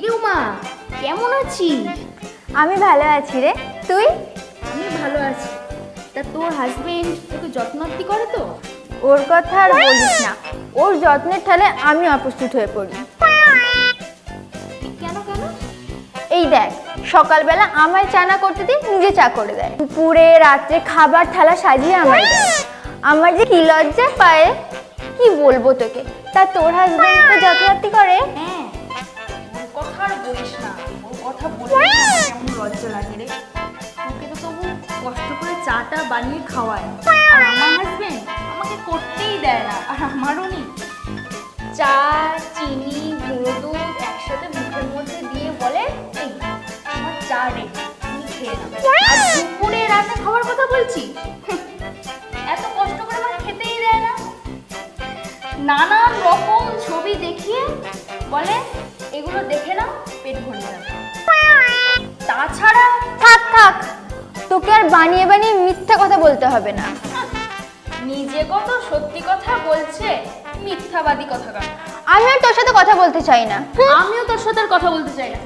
কিরে উমা কেমন আছিস? আমি ভালো আছি রে। তুই? আমি ভালো আছি। তা তোর হাজবেন্ড তোকে যত্নআত্তি করে তো? ওর কথা আর বলিস না। ওর যত্নের ঠালে আমি অপ্রস্তুত হয়ে পড়ি। কেন কেন? এই দেখ সকালবেলা আমায় চানা করতে দিয়ে নিজে চা করে দেয়। দুপুরে রাত্রে খাবার থালা সাজিয়ে দেয়। আমার যে কি লজ্জা পায় কি বলব তোকে? তা তোর হাজবেন্ড তো যত্নার্থী করে? হ্যাঁ বলিস না। ওর কথা বলে কেমন লজ্জা লাগে রে। ওকে তো তবু কষ্ট করে চাটা বানিয়ে খাওয়ায়। আর আমার হাজবেন্ড আমাকে করতেই দেয় না, আর আমারও নি চা, চিনি, গুঁড়ো দুধ একসাথে মুখের মধ্যে দিয়ে বলে, এই, আমার চা রেডি তুমি খেয়ে আর দুপুরে রাতে খাওয়ার কথা বলছি? এত কষ্ট করে আমার খেতেই দেয় না। নানান রকম পেট ভরে যাবে তাছাড়া থাক থাক তোকে আর বানিয়ে বানিয়ে মিথ্যা কথা বলতে হবে না। নিজে কত সত্যি কথা বলছে মিথ্যাবাদী কথা আমি আর তোর সাথে কথা বলতে চাই না। আমিও তোর সাথে আর কথা বলতে চাই না।